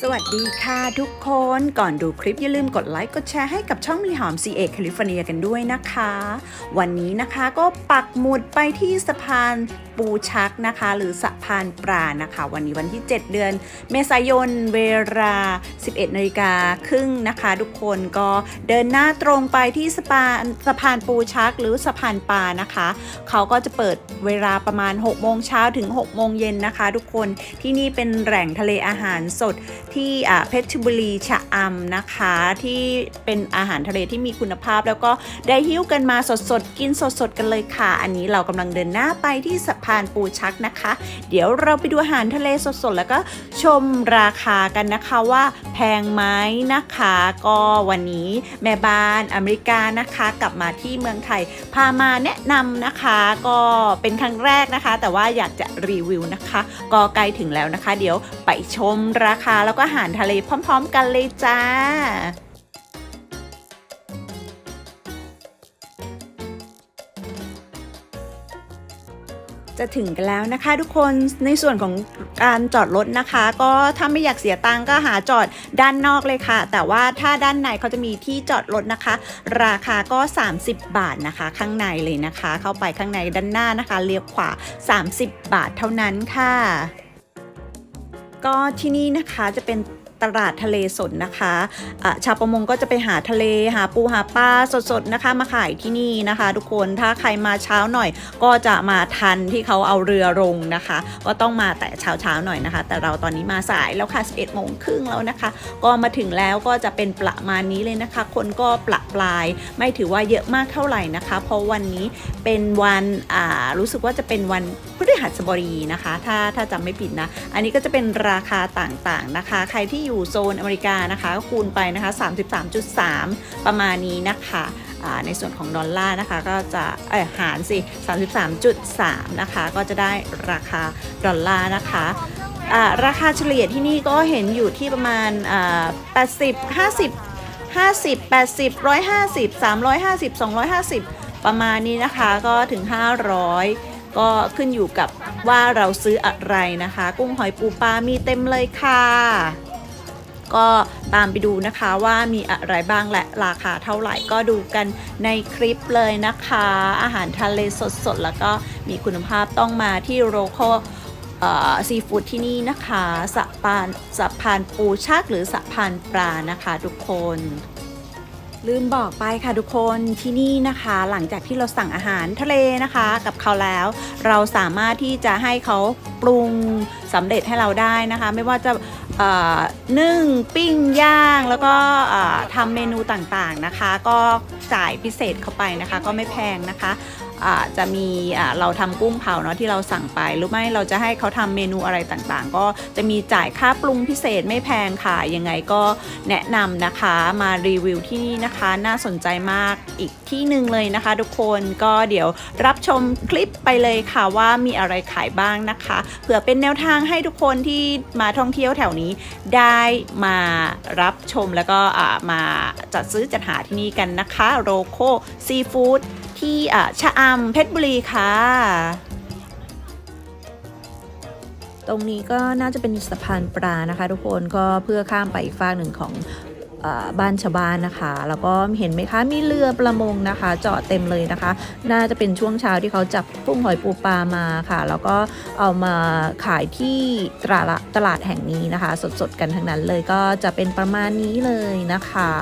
สวัสดีค่ะทุกคนก่อนดูคลิปอย่าลืมกดไลค์กดแชร์ให้กับช่องมีหอม CA แคลิฟอร์เนียกันด้วยนะคะ วันนี้นะคะก็ปักหมุดไปที่สะพานปูชักนะคะ หรือสะพานปลานะคะ วันนี้วันที่ 7 เดือน เมษายนเวลา 11นาฬิกาครึ่งนะคะ ทุกคนก็เดินหน้าตรงไปที่สะพานสะพานปูชักหรือสะพานปลานะคะ เขาก็จะเปิดเวลาประมาณ6โมงเช้าถึง6โมงเย็นนะคะ ทุกคนที่นี่เป็นแหล่งทะเลอาหารสดที่เพชรบุรีชะอำนะคะ ที่เป็นอาหารทะเลที่มีคุณภาพ แล้วก็ได้หิ้วกันมาสดๆ กินสดๆ กันเลยค่ะ อันนี้เรากำลังเดินหน้าไปที่สะพานปูชักนะคะ เดี๋ยวเราไปดูอาหารทะเลสดๆ แล้วก็ชมราคากันนะคะว่าแพงไหมนะคะ ก็วันนี้แม่บ้านอเมริกานะคะ กลับมาที่เมืองไทยพามาแนะนำนะคะ ก็เป็นครั้งแรกนะคะ แต่ว่าอยากจะรีวิวนะคะ ก็ใกล้ถึงแล้วนะคะ เดี๋ยวไปชมราคาแล้วก็อาหารทะเลพร้อม ๆ กันเลยจ้าจะถึงกันแล้วนะคะทุกคนในส่วนของการจอดรถนะคะ ก็ถ้าไม่อยากเสียตังก็หาจอดด้านนอกเลยค่ะ แต่ว่าถ้าด้านในเขาจะมีที่จอดรถนะคะ ราคาก็ 30 บาทนะคะ ข้างในเลยนะคะ เข้าไปข้างในด้านหน้านะคะเลี้ยวขวา 30 บาทเท่านั้นค่ะ ก็ที่นี่นะคะจะเป็น ตลาดทะเลสดนะคะะชาวประมงก็จะไปหาทะเลหาปูหาปลาสดๆนะคะ มาขายที่นี่นะคะ ทุกคนถ้าใครมาเช้าหน่อย ก็จะมาทันที่เขาเอาเรือลงนะคะ ก็ต้องมาแต่เช้าๆหน่อยนะคะ แต่เราตอนนี้มาสายแล้วค่ะ 11โมงครึ่งแล้วนะคะ ก็มาถึงแล้วก็จะเป็นประมาณนี้เลยนะคะ คนก็ประปราย ไม่ถือว่าเยอะมากเท่าไหร่นะคะ เพราะวันนี้เป็นวันอ่ารู้สึกว่าจะเป็นวันพฤหัสบดีนะคะ ถ้าถ้าจำไม่ผิดนะ อันนี้ก็จะเป็นราคาต่างๆนะคะ ใครที่อยู่โซนอเมริกานะคะก็คูณไปนะคะ 33.3 ประมาณนี้นะคะในส่วนของดอลลาร์นะคะก็จะเอยหารสิ 33.3 นะคะ ก็จะได้ราคาดอลลาร์นะคะราคาเฉลี่ยที่นี่ก็เห็นอยู่ที่ประมาณอ่า80 50 50 80 150 350 250 ประมาณนี้นะคะก็ถึง 500 ก็ขึ้นอยู่กับว่าเราซื้ออะไรนะคะ กุ้งหอยปูปลามีเต็มเลยค่ะ ก็ตามไปดูนะคะว่ามีอะไรบ้างและราคาเท่าไหร่ก็ดูกันในคลิปเลยนะคะ อาหารทะเลสดๆ แล้วก็มีคุณภาพต้องมาที่โรโคซีฟู้ดที่นี่นะคะสะพานสะพานปูชักหรือสะพานปลานะคะทุกคนลืมบอกไปค่ะทุกคนที่นี่นะคะ หลังจากที่เราสั่งอาหารทะเลนะคะ กับเขาแล้ว เราสามารถที่จะให้เขาปรุงสำเร็จให้เราได้นะคะ ไม่ว่าจะ นึ่งปิ้งย่างแล้วก็ทำเมนูต่างๆนะคะ ก็จ่ายพิเศษเข้าไปนะคะ ก็ไม่แพงนะคะจะมีเราทำกุ้งเผาเนาะที่เราสั่งไป หรือไม่เราจะให้เขาทำเมนูอะไรต่างๆ ก็จะมีจ่ายค่าปรุงพิเศษไม่แพงค่ะ ยังไงก็แนะนำนะคะมารีวิวที่นี่นะคะ น่าสนใจมากอีกที่หนึ่งเลยนะคะ ทุกคนก็เดี๋ยวรับชมคลิปไปเลยค่ะว่ามีอะไรขายบ้างนะคะเผื่อเป็นแนวทางให้ทุกคนที่มาท่องเที่ยวแถวนี้ได้มารับชมแล้วก็มาจัดซื้อจัดหาที่นี่กันนะคะ โรโคซีฟู้ด ที่อ่าชะอำเพชรบุรีค่ะ ตรงนี้ก็น่าจะเป็นสะพานปลานะคะ ทุกคนก็เพื่อข้ามไปอีกฝั่งหนึ่งของบ้านชาวบ้านนะคะ แล้วก็เห็นไหมคะ มีเรือประมงนะคะ จอดเต็มเลยนะคะ น่าจะเป็นช่วงเช้าที่เขาจับกุ้งหอยปูปลามาค่ะ แล้วก็เอามาขายที่ตลาดตลาดแห่งนี้นะคะ สดๆกันทั้งนั้นเลยก็จะเป็นประมาณนี้เลยนะคะ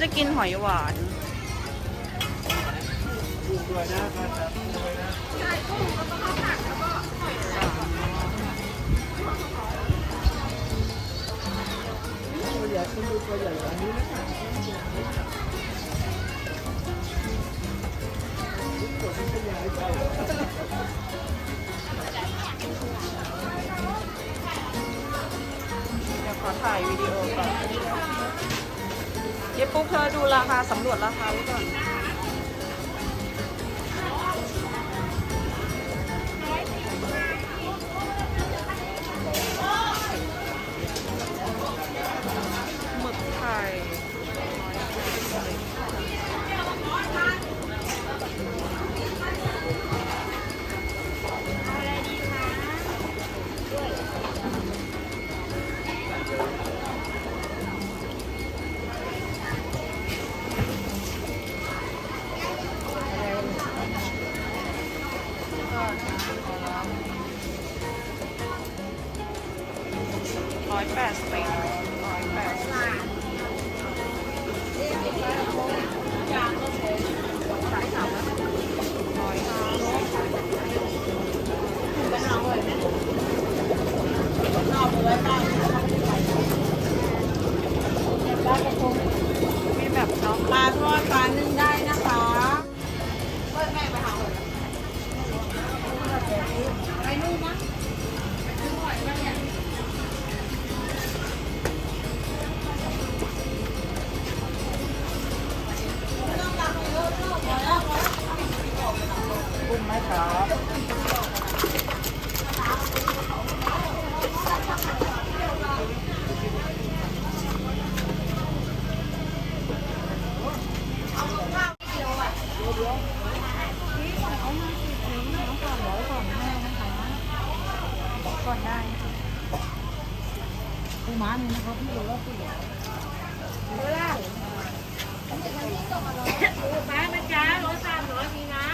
จะกดมันขยายไปเดี๋ยวขอถ่ายวิดีโอก่อน เจ๊ปุ๊บเธอดูราคาสำรวจราคาไว้ก่อน ร้อยแปดสิบร้อยแปดสิบมี ม้านี่นะครับพี่โลละสี่ฟ้านะจ๊ะร้อยสามร้อยมีนะ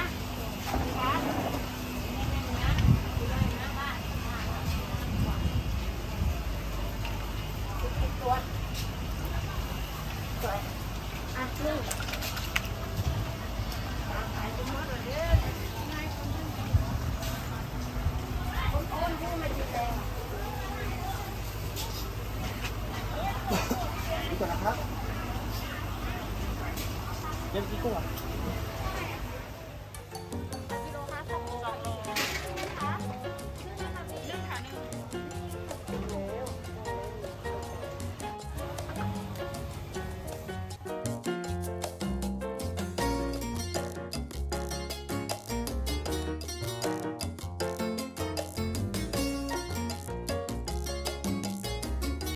ดูก่อนนะ